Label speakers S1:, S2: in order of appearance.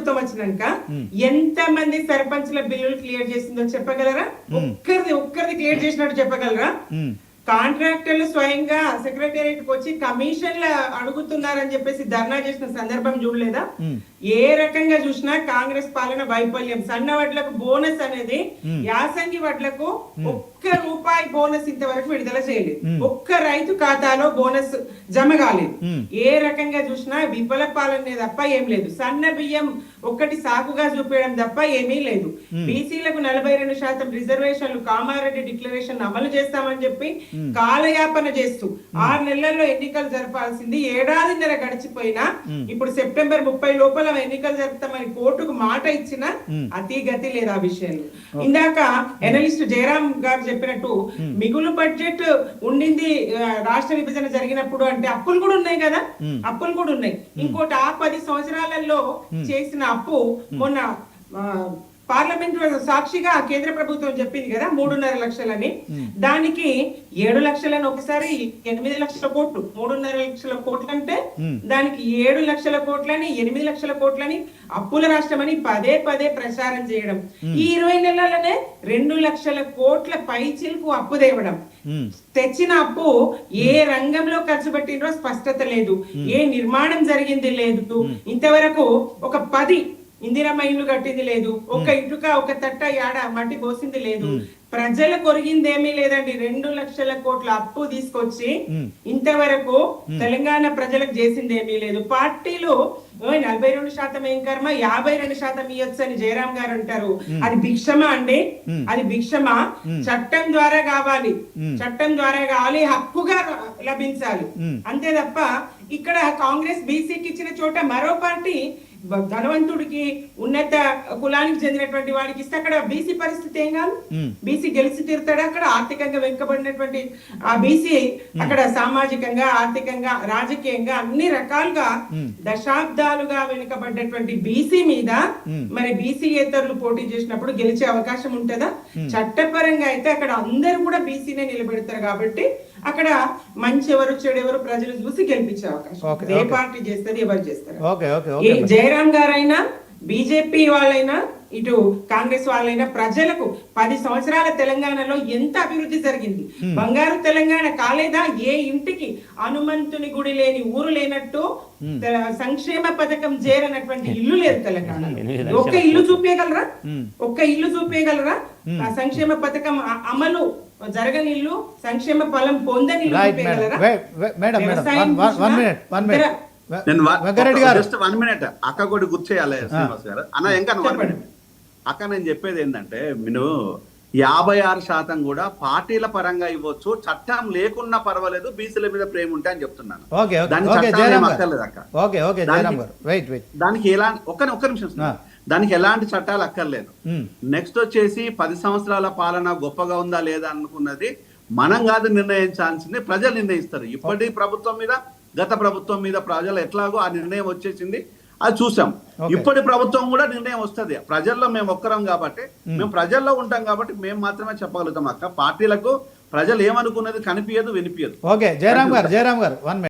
S1: ప్రభుత్వం వచ్చినాక ఎంత మంది సర్పంచ్ల బిల్లులు క్లియర్ చేసిందో చెప్పగలరా? ఒక్కరిది ఒక్కరిది క్లియర్ చేసినట్టు చెప్పగలరా. కాంట్రాక్టర్లు స్వయంగా సెక్రటేరియట్కి వచ్చి కమిషన్లు అడుగుతున్నారని చెప్పేసి ధర్నా చేసిన సందర్భం చూడలేదా? ఏ రకంగా చూసినా కాంగ్రెస్ పాలన వైఫల్యం. సన్న వడ్లకు బోనస్ అనేది యాసంగి వడ్లకు ఒక్క రూపాయి బోనస్ ఇంతవరకు విడుదల చేయలేదు. ఒక్క రైతు ఖాతాలో బోనస్ జమ కాలేదు. ఏ రకంగా చూసినా విఫల పాలనే తప్ప ఏం లేదు. సన్న బియ్యం ఒక్కటి సాకుగా చూపించడం తప్ప ఏమీ లేదు. బీసీలకు నలభై రెండు శాతం రిజర్వేషన్లు కామారెడ్డి డిక్లరేషన్ అమలు చేస్తామని చెప్పి కాలయాపన చేస్తూ ఆరు నెలల్లో ఎన్నికలు జరపాల్సింది. ఏడాదిన్నర గడిచిపోయినా ఇప్పుడు సెప్టెంబర్ ముప్పై లోపల ఎన్నికలు జరుపుతామని కోర్టుకు మాట ఇచ్చిన అతి గతి లేదు ఆ విషయంలో. ఇందాక ఎనలిస్ట్ జయరాం గారు చెప్పినట్టు మిగులు బడ్జెట్ ఉండింది రాష్ట్ర విభజన జరిగినప్పుడు అంటే అప్పులు కూడా ఉన్నాయి కదా? అప్పులు కూడా ఉన్నాయి. ఇంకోటి ఆ పది సంవత్సరాలలో చేసిన అప్పు మొన్న పార్లమెంట్ సాక్షిగా కేంద్ర ప్రభుత్వం చెప్పింది కదా మూడున్నర లక్షలని. దానికి ఏడు లక్షలని ఒకసారి ఎనిమిది లక్షల కోట్లు. మూడున్నర లక్షల కోట్లు అంటే దానికి ఏడు లక్షల కోట్లని ఎనిమిది లక్షల కోట్లని అప్పుల రాష్ట్రం అని పదే పదే ప్రచారం చేయడం. ఈ ఇరవై నెలలనే రెండు లక్షల కోట్ల పైచిలకు అప్పు తేవడం. తెచ్చిన అప్పు ఏ రంగంలో ఖర్చు పెట్టినో స్పష్టత లేదు. ఏ నిర్మాణం జరిగింది లేదు. ఇంతవరకు ఒక పది ఇందిరమ్మ ఇల్లు కట్టింది లేదు. ఒక ఇటుక ఒక తట్ట యాడ మట్టి పోసింది లేదు. ప్రజల కొరిగిందేమీ లేదండి. రెండు లక్షల కోట్ల అప్పు తీసుకొచ్చి ఇంతవరకు తెలంగాణ ప్రజలకు చేసింది ఏమీ లేదు. పార్టీలు నలభై రెండు శాతం ఏం కర్మ? యాభై రెండు శాతం ఇవ్వచ్చు అని జయరాం గారు అంటారు. అది భిక్షమా అండి? అది భిక్షమా? చట్టం ద్వారా కావాలి. చట్టం ద్వారా కావాలి. హక్కుగా లభించాలి. అంతే తప్ప ఇక్కడ కాంగ్రెస్ బీసీకి ఇచ్చిన చోట మరో పార్టీ ధనవంతుడికి ఉన్నత కులానికి చెందినటువంటి వాడికి ఇస్తే అక్కడ బీసీ పరిస్థితి ఏం కాదు? బీసీ గెలిచి తీరుతాడు? అక్కడ ఆర్థికంగా వెనుకబడినటువంటి ఆ బీసీ అక్కడ సామాజికంగా ఆర్థికంగా రాజకీయంగా అన్ని రకాలుగా దశాబ్దాలుగా వెనుకబడ్డటువంటి బీసీ మీద మరి బీసీ ఏతరులు పోటీ చేసినప్పుడు గెలిచే అవకాశం ఉంటుందా? చట్టపరంగా అయితే అక్కడ అందరూ కూడా బీసీనే నిలబెడతారు కాబట్టి అక్కడ మంచి ఎవరు చెడు ఎవరు ప్రజలు చూసి గెలిపించే అవకాశం. ఏ. పార్టీ చేస్తుంది ఎవరు చేస్తారు? ఈ జయరాం గారైనా బీజేపీ వాళ్ళైనా ఇటు కాంగ్రెస్ వాళ్ళైనా ప్రజలకు పది సంవత్సరాల తెలంగాణలో ఎంత అభివృద్ధి జరిగింది? బంగారు తెలంగాణ కాలేదా? ఏ ఇంటికి హనుమంతుని గుడి లేని ఊరు లేనట్టు సంక్షేమ పథకం చేరనటువంటి ఇల్లు లేదు తెలంగాణ ఒక్క ఇల్లు చూపించగలరా ఒక్క ఇల్లు చూపించగలరా ఆ సంక్షేమ పథకం అమలు జరగని ఇల్లు సంక్షేమ ఫలం పొందని
S2: madam madam one minute one minute
S1: ఇతర-
S2: వె-
S3: నేను
S2: వెంకరెడ్డి గారు.
S3: జస్ట్ వన్ మినిట్ అక్క కూడా గుర్తు చేయాలి శ్రీనివాస్ గారు. అన్న ఇంకా వన్. మినిట్ అక్క నేను చెప్పేది ఏంటంటే నేను యాభై ఆరు శాతం కూడా పార్టీల పరంగా ఇవ్వచ్చు చట్టం లేకున్నా పర్వాలేదు బీసీల మీద ప్రేమ ఉంటే అని చెప్తున్నాను.
S2: ఓకే ఓకే
S3: దానికి అక్కర్లేదు అక్క. దానికి-
S2: జయరామ్ గారు. వెయిట్ వెయిట్
S3: దానికి ఎలాంటి ఒక్క ఒక్క నిమిషం. దానికి ఎలాంటి చట్టాలు అక్కర్లేదు. నెక్స్ట్ వచ్చేసి పది సంవత్సరాల పాలన గొప్పగా ఉందా లేదా అనుకున్నది మనం కాదు నిర్ణయించాల్సింది ప్రజలు నిర్ణయిస్తారు. ఇప్పటి ప్రభుత్వం మీద గత ప్రభుత్వం మీద ప్రజలు ఎట్లాగో ఆ నిర్ణయం వచ్చేసింది అది చూసాం. ఇప్పటి ప్రభుత్వం కూడా నిర్ణయం వస్తది. ప్రజల్లో మేము ఒక్కరం కాబట్టి మేము. ప్రజల్లో ఉంటాం కాబట్టి మేము మాత్రమే చెప్పగలుగుతాం అక్క. పార్టీలకు ప్రజలు ఏమనుకున్నది కనిపించదు వినిపించదు
S2: ఓకే. జయరామ్ గారు జయరామ్ గారు వన్